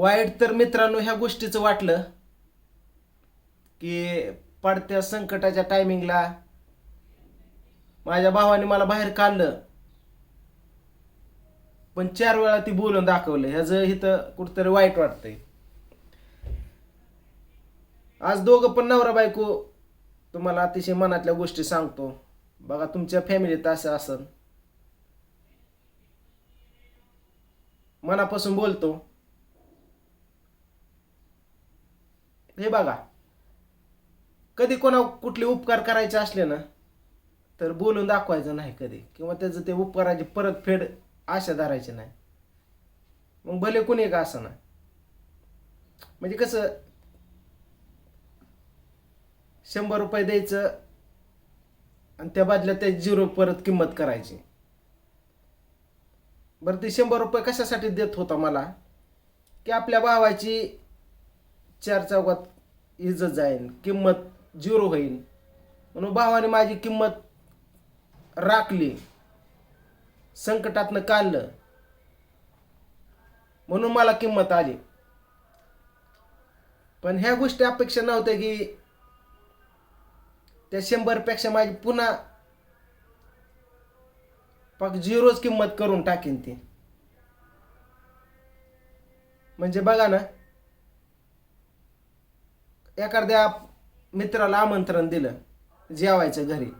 वाईट तर मित्रांनो ह्या गोष्टीचं वाटलं की पडत्या संकटाच्या टायमिंगला माझ्या भावाने मला बाहेर काढलं. पण चार वेळा ती बोलून दाखवलं. ह्याचं इथं कुठंतरी वाईट वाटतंय. आज दोघं पण नवरा बायको तुम्हाला अतिशय मनातल्या गोष्टी सांगतो. बघा तुमच्या फॅमिलीत असं असन. मनापासून बोलतो. हे बघा. कधी कोणा कुठले उपकार करायचे असले ना तर बोलून दाखवायचं नाही कधी. किंवा त्याचं ते उपकाराची परतफेड आशा धरायची नाही. मग भले कोणी का असं ना. म्हणजे कसं शंभर रुपये द्यायचं आणि त्या बाजूला त्या झिरो परत किंमत करायची. बरं ते शंभर रुपये कशासाठी देत होता मला? की आपल्या भावाची चार चौकात इज्जत जाईल किंमत झिरो होईल म्हणून भावाने माझी किंमत राखली. संकटातनं काढलं. म्हणून मला किंमत आली. पण ह्या गोष्टी अपेक्षा नव्हत्या की त्या शंभरपेक्षा माझी पुन्हा पाक झिरोच किंमत करून टाकीन ती. म्हणजे बघा ना एखाद्या मित्राला आमंत्रण दिलं जेवायचं घरी.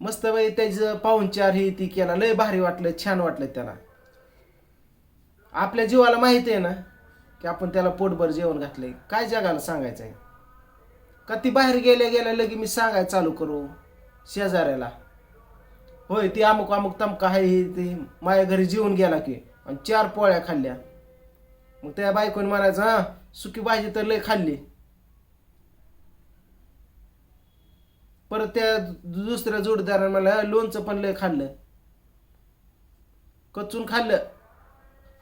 मस्त बाई त्याचं पाहुणचार ही ती केला लय भारी वाटलं छान वाटलं त्याला. आपल्या जीवाला माहिती आहे ना की आपण त्याला पोटभर जेवण घातलंय. काय जगाला सांगायचं आहे का ती बाहेर गेल्या गेल्या लगे मी सांगायला चालू करू शेजाऱ्याला? होय ती अमुक अमुक तमका आहे ही ती माझ्या घरी जेवून गेला की आणि चार पोळ्या खाल्ल्या. मग त्या बायकोने म्हणायचं हा सुकी भाजी तर लय खाल्ली. परत त्या दुसऱ्या जोडीदाराने मला लोणचं पण लय खाल्लं. कचून खाल्लं.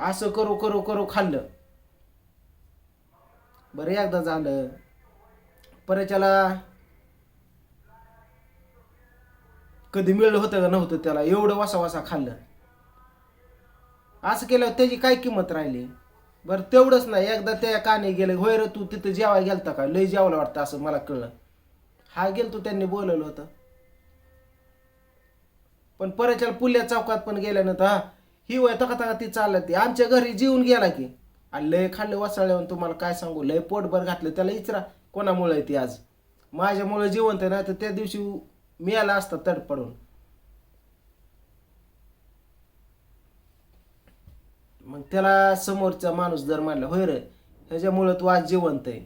असं करू करू करू खाल्लं. बरं एकदा झालं. परत त्याला कधी मिळलं होतं का नव्हतं त्याला एवढं वासा वासा खाल्लं. असं केल्यावर त्याची काय किंमत राहिली? बरं तेवढंच नाही. एकदा त्या काने गेले होय रे तू तिथं जेवाय गेलता का? लय जेवला वाटतं असं मला कळलं. हा गेलतो त्यांनी बोलवलं होतं. पण परतच्या पुल्या चौकात पण गेल्यानंतर हा ही वय तका तका ती चालत ती. आमच्या घरी जेवून गेला की. आणि लय खाल्लं वसाळल्यावर तुम्हाला काय सांगू लय पोटभर घातलं. त्याला इचरा कोणामुळे ती आज? माझ्यामुळे जिवंत आहे ना तर त्या दिवशी मिळाला असता तड पडून मग त्याला समोरचा माणूस जर म्हणला होय रे ह्याच्यामुळं तू आज जिवंत आहे.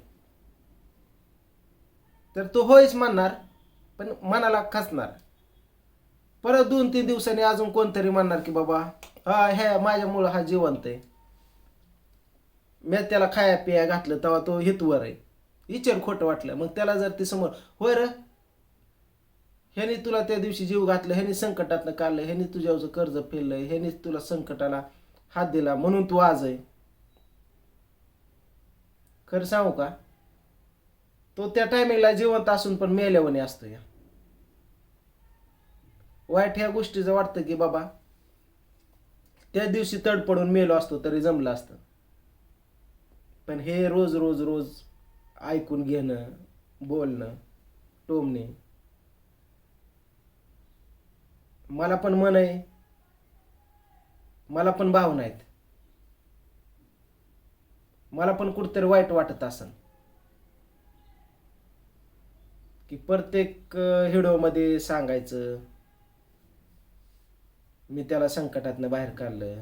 तर तो होयच म्हणणार पण मनाला खचणार परत दोन तीन दिवसांनी अजून कोणतरी म्हणणार की बाबा हा ह्या माझ्यामुळं हा जिवंत आहे. मी त्याला खाया पिया घातलं तेव्हा तो हितवर आहे. विचार खोटं वाटलं. मग त्याला जर ती समोर होय र ह्याने तुला त्या दिवशी जीव घातलं ह्याने संकटातनं काढलं ह्याने तुझ्यावरचं कर्ज फेललं ह्याने तुला संकटाला हात दिला म्हणून तू आज आहे. खरं सांगू का? तो त्या टायमिंगला जिवंत असून पण मेल्यावणी असतो या. वाईट ह्या गोष्टीचं वाटतं की बाबा त्या दिवशी तड पडून मेलो असतो तरी जमलं असतं. पण हे रोज रोज रोज ऐकून घेणं बोलणं टोमणे मला पण मन आहे. मला पण भावना आहेत. मला पण कुठतरी वाईट वाटत असन. की प्रत्येक हिडोमध्ये सांगायचं मी त्याला संकटातनं बाहेर काढलं.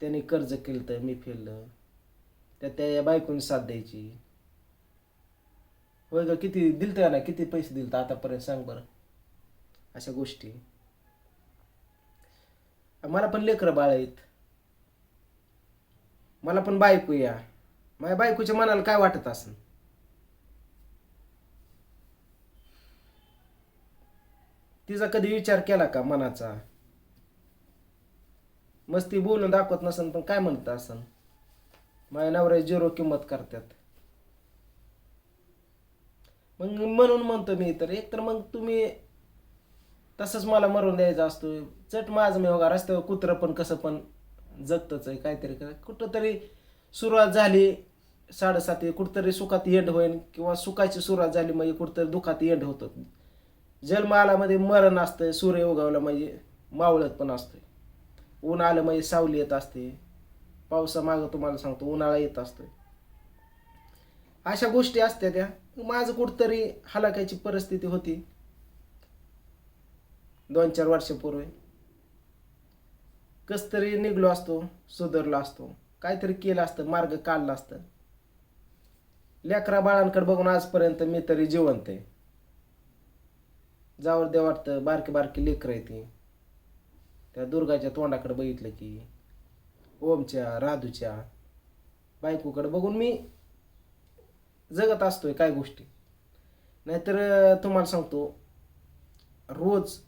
त्याने कर्ज केलं तर मी फेललं त्या त्या बायकोनी साथ द्यायची. होय ग किती दिलत ना किती पैसे दिलत आतापर्यंत सांग बरं. अशा गोष्टी. मला पण लेकरं बाळ आहेत. मला पण बायको या. माझ्या बायकोच्या मनाला काय वाटत असेल? तिचा कधी विचार केला का मनाचा? मस्ती बोलून दाखवत नसन पण काय म्हणत असन? माझ्या नवऱ्या झिरो किंमत करतात. मग म्हणून म्हणतो मी तर एक तर मग तुम्ही तसंच मला मरून द्यायचा असतो. चट माझं मी बघा रस्त्यावर कुत्रं पण कसं पण जगतच आहे काहीतरी काय. कुठंतरी सुरुवात झाली साडेसाती कुठंतरी सुखात एंड होईल किंवा सुखाची सुरुवात झाली म्हणजे कुठंतरी दुखात एंड होतं. जन्मालामध्ये मरण असतंय सूर्य उगवला म्हणजे मावळत पण असतंय. ऊन आलं म्हणजे सावली येत असते. पावसामागं तुम्हाला सांगतो उन्हाळा येत असतोय. अशा गोष्टी असत्या त्या. माझं कुठंतरी हलाखायची परिस्थिती होती. दोन चार वर्षापूर्वी. कस तरी निघलो असतो सुधरलो असतो. काहीतरी केलं असतं मार्ग काढला असतं. लेकरा बाळांकडे बघून आजपर्यंत मी तरी जिवंत आहे. जावर दे वाटतं बारकी बारकी लेकरं आहे ती. त्या दुर्गाच्या तोंडाकडे बघितलं की ओमच्या राधूच्या बायकोकडे बघून मी जगत असतोय काय गोष्टी. नाहीतर तुम्हाला सांगतो रोज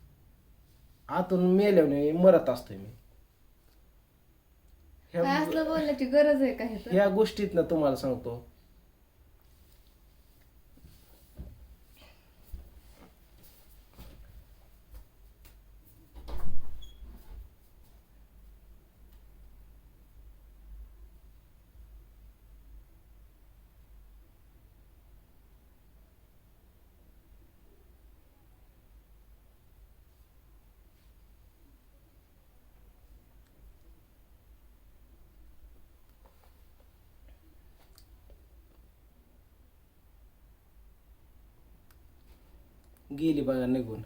आतून मेल्याने मरत असतोय मी. काय ह्या असलं बोलण्याची गरज आहे का ह्या गोष्टीत ना तुम्हाला सांगतो. गेली बघा निघून.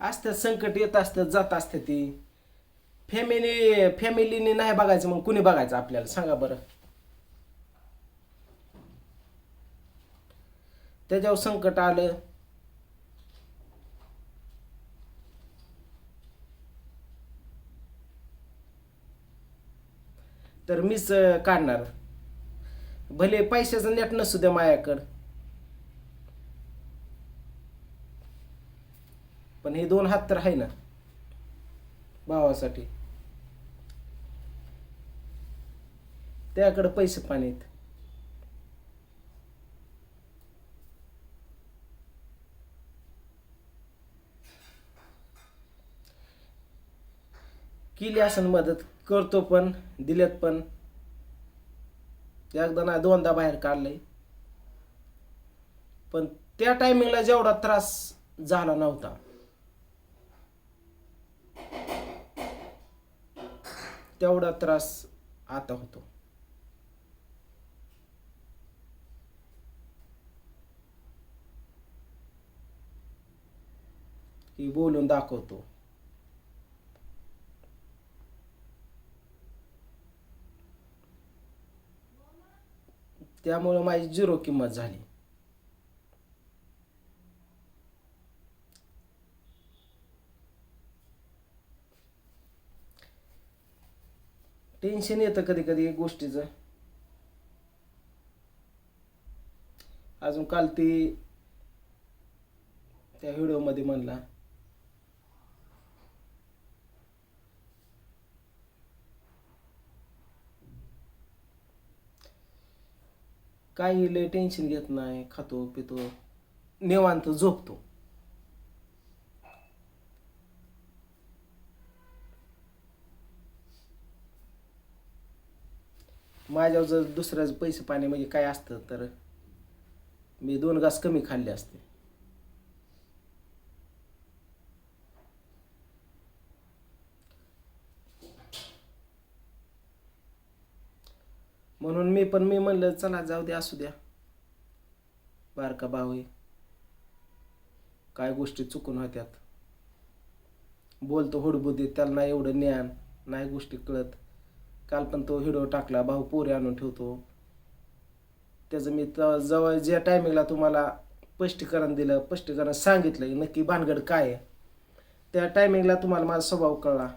असतात संकट येत असतात जात असते ती. फॅमिली फॅमिलीने नाही बघायचं मग कुणी बघायचं आपल्याला? सांगा बरं. त्याच्यावर संकट आलं. तर मीच काढणार. भले पैशाचं नेट नसू द्या माझ्याकडं पण हे दोन हात तर आहे ना भावासाठी. त्याकडं पैसे पाणी केली असं मदत करतो पण दिल्यात पण. एकदा नाही दोनदा बाहेर काढलंय. पण त्या टायमिंगला जेवढा त्रास झाला नव्हता. तेवढा त्रास आता होतो. की बोलून दाखवतो. त्यामुळे माझी झिरो किंमत झाली. टेन्शन येतं कधी कधी गोष्टीचं. अजून काल ती त्या व्हिडिओमध्ये म्हणला काही लय टेन्शन घेत नाही खातो पितो. निवांत झोपतो. माझ्यावर जर दुसऱ्याच पैसे पाणी म्हणजे काय असतं तर मी दोन घास कमी खाल्ले असते. म्हणून मी पण मी म्हणलं चला जाऊ द्या असू द्या. बारका भाऊ काय गोष्टी चुकून होत्यात. बोलतो हुडबुद्धीत त्याला नाही एवढं ज्ञान नाही गोष्टी कळत. काल पण तो हिडो टाकला भाऊ पोरे आणून ठेवतो. त्याचं मी जवळ ज्या टायमिंगला तुम्हाला स्पष्टीकरण दिलं स्पष्टीकरण सांगितलं की नक्की भानगड काय आहे? त्या टायमिंगला तुम्हाला माझा स्वभाव कळला.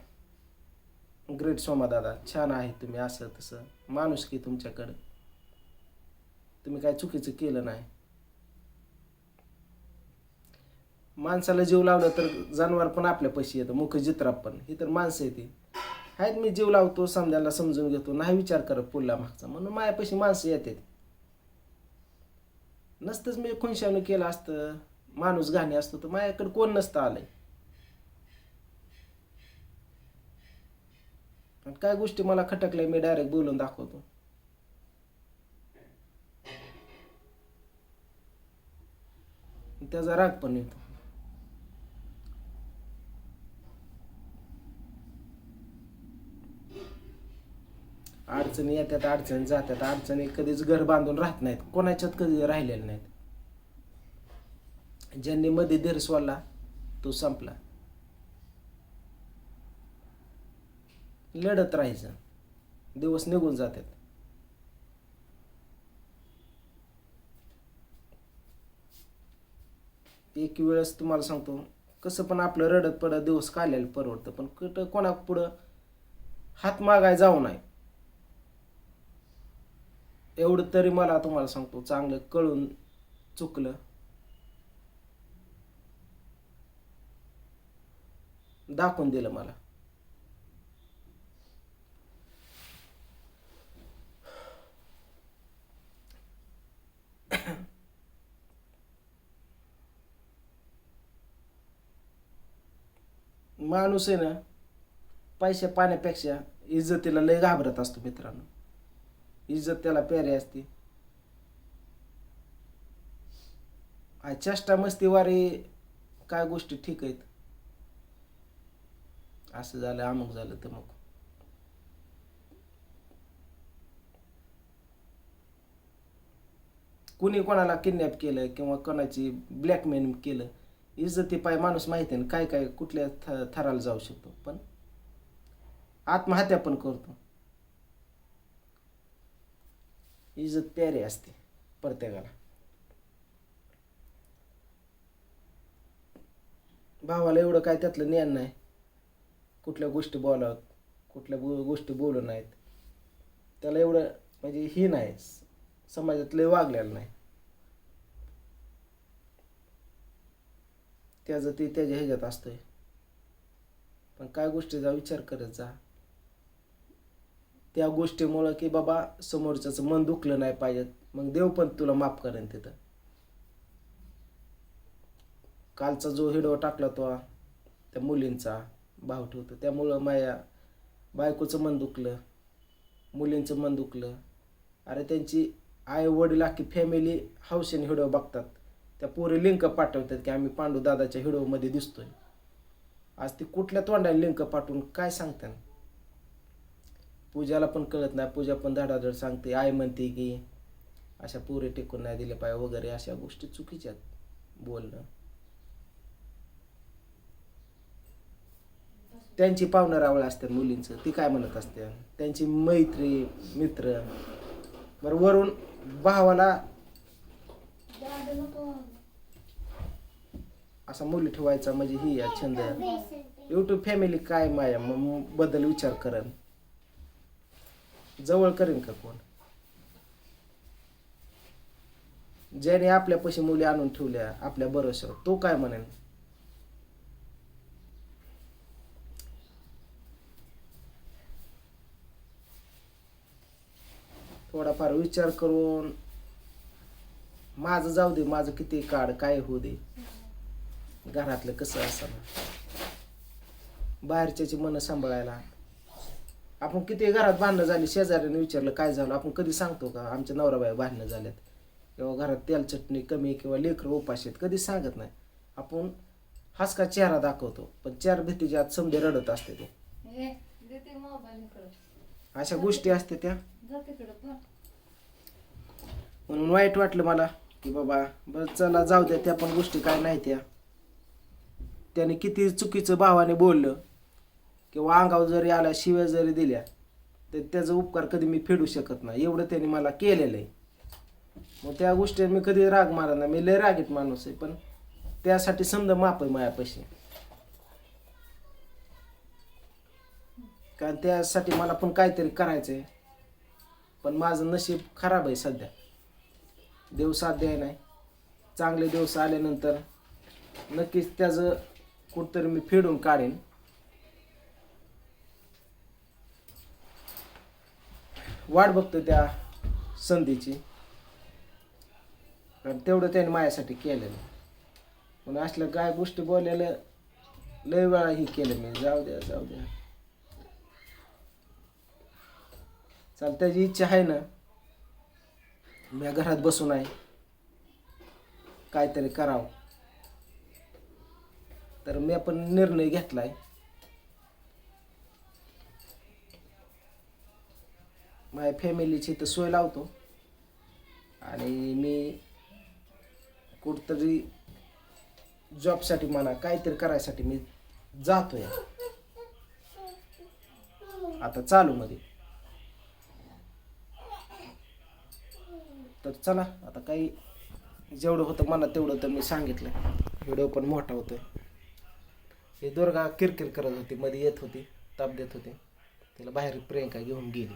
ग्रेट सोमा दादा छान आहे तुम्ही असं तसं. माणूस की तुमच्याकडं. तुम्ही काय चुकीचं केलं नाही. माणसाला जीव लावला तर जनावर पण आपल्या पैसे येतं मुख जित्रा पण. ही तर माणसं येते आहेत मी जीव लावतो समजायला समजून घेतो नाही विचार करत पुढला मागचा. म्हणून मायापाशी माणसं येतात. नसतंच मी खुनशावणी केलं असतं माणूस घाणे असतो तर माझ्याकडे कोण नसतं आलंय. काय गोष्टी मला खटकल्या मी डायरेक्ट बोलून दाखवतो. त्याचा राग पण येतो. अडचणी येतात अडचणी जातात अडचणी कधीच घर बांधून राहत नाहीत कोणाच्यात कधी राहिलेले नाहीत. ज्यांनी मध्ये धीर सोडला तो संपला. लढत राहायचं. दिवस निघून जातात. एक वेळेस तुम्हाला सांगतो कसं पण आपलं रडत पडत दिवस काढलेलं परवडतं पण कुठं कोणा पुढं हात मागाय जाऊ नये. एवढं तरी मला तुम्हाला सांगतो चांगलं कळून चुकलं. दाखवून दिलं मला. माणूस आहे ना पैशा पाण्यापेक्षा इज्जतीला लय घाबरत असतो मित्रांनो. इज्जत त्याला प्यारी असते. चेष्टा मस्तीवारी काय गोष्टी ठीक आहेत. असं झालं अमुक झालं तर मग कुणी कोणाला किडनॅप केलं किंवा कोणाची ब्लॅकमेल केलं इज्जती पाय माणूस माहिती आहे ना काय काय कुठल्या थ थराला जाऊ शकतो. पण आत्महत्या पण करतो. इज्जत प्यारी असते प्रत्येकाला. भावाला एवढं काय त्यातलं ज्ञान नाही. कुठल्या गोष्टी बोलावत कुठल्या गो गोष्टी बोलू नाहीत. त्याला एवढं म्हणजे हे नाही. समाजातलं वागलेलं नाही. त्याचं ते त्याच्या ह्याच्यात असतं आहे पण काय गोष्टीचा विचार करत जा. त्या गोष्टीमुळं की बाबा समोरच्याचं मन दुखलं नाही पाहिजे मग देव पण तुला माफ करेन तिथं. कालचा जो हिडो टाकला तो त्या मुलींचा भाव ठेवतो. त्यामुळं माझ्या बायकोचं मन दुखलं मुलींचं मन दुखलं. अरे त्यांची आई वडील अख्खी फॅमिली हौशेने हिडो बघतात. त्या पोरी लिंक पाठवतात की आम्ही पांडू दादाच्या हिडोमध्ये दिसतोय. आज ती कुठल्या तोंडाने लिंक पाठवून काय सांगतात पूजाला पण कळत नाही. पूजा पण धडाधड सांगते. आई म्हणते की अशा पोरी टेकून नाही दिले पाहिजे वगैरे अशा गोष्टी चुकीच्या बोलणं. त्यांची पाहुणं रावळ असतात मुलींचं. ती काय म्हणत असते? त्यांची मैत्री मित्र. बरं वरून भावाला असा मुली ठेवायचा म्हणजे ही आहे. छंद युट्यूब फॅमिली काय माया? मग बद्दल विचार करन. जवळ करेन का कोण? ज्याने आपल्यापाशी मुली आणून ठेवल्या आपल्या भरोश्यावर तो काय म्हणेन थोडाफार विचार करून माझं जाऊ दे माझं किती काढ काय होऊ दे. घरातलं कसं असावं? बाहेरच्याची मनं सांभाळायला. आपण किती घरात भांडणं झाली शेजाऱ्याने विचारलं काय झालं? आपण कधी सांगतो का? आमच्या नवराबाई भांडणं झाल्यात. किंवा घरात तेल चटणी कमी किंवा लेकरं उपाशी आहेत कधी सांगत नाही. आपण हसका चेहरा दाखवतो पण चार भीतीच्या आत समजे रडत असते ते. अशा गोष्टी असते त्या. म्हणून वाईट वाटलं मला. की बाबा बरं चला जाऊ द्या त्या पण गोष्टी काय नाही त्या. त्याने किती चुकीचं भावाने बोललं किंवा अंगावर जरी आला शिव्या जरी दिल्या तर त्याचा उपकार कधी मी फेडू शकत नाही. एवढं त्याने मला केलेलं आहे. मग त्या गोष्टी मी कधी राग मारा नाही. मी लय रागीत माणूस आहे पण त्यासाठी समजा माप आहे मायापाशी कारण त्यासाठी मला पण काहीतरी करायचं आहे पण माझं नशीब खराब आहे सध्या. देव साध्य आहे नाही. चांगले दिवस आल्यानंतर नक्कीच त्याचं कुठंतरी मी फेडून काढेन. वाट बघतो त्या संधीची. कारण तेवढं त्याने माझ्यासाठी केलेलं. पण असल्या काय गोष्टी बोलायला लय वेळा ही केलं मी. जाऊ द्या जाऊ द्या. चाल त्याची इच्छा आहे ना मी घरात बसून आहे. काहीतरी करावं. तर मी पण निर्णय घेतलाय. माझ्या फॅमिलीची तर सोय लावतो. आणि मी कुठतरी जॉबसाठी म्हणा काहीतरी करायसाठी मी जातोय. आता चालू मध्ये. तर चला आता काही जेवढं होतं मनात तेवढं तर मी सांगितलं. व्हिडिओ पण मोठा होतो हे दुर्गा किरकिर करत होती मध्ये येत होती ताप देत होती. तिला बाहेर प्रियंका घेऊन गेली.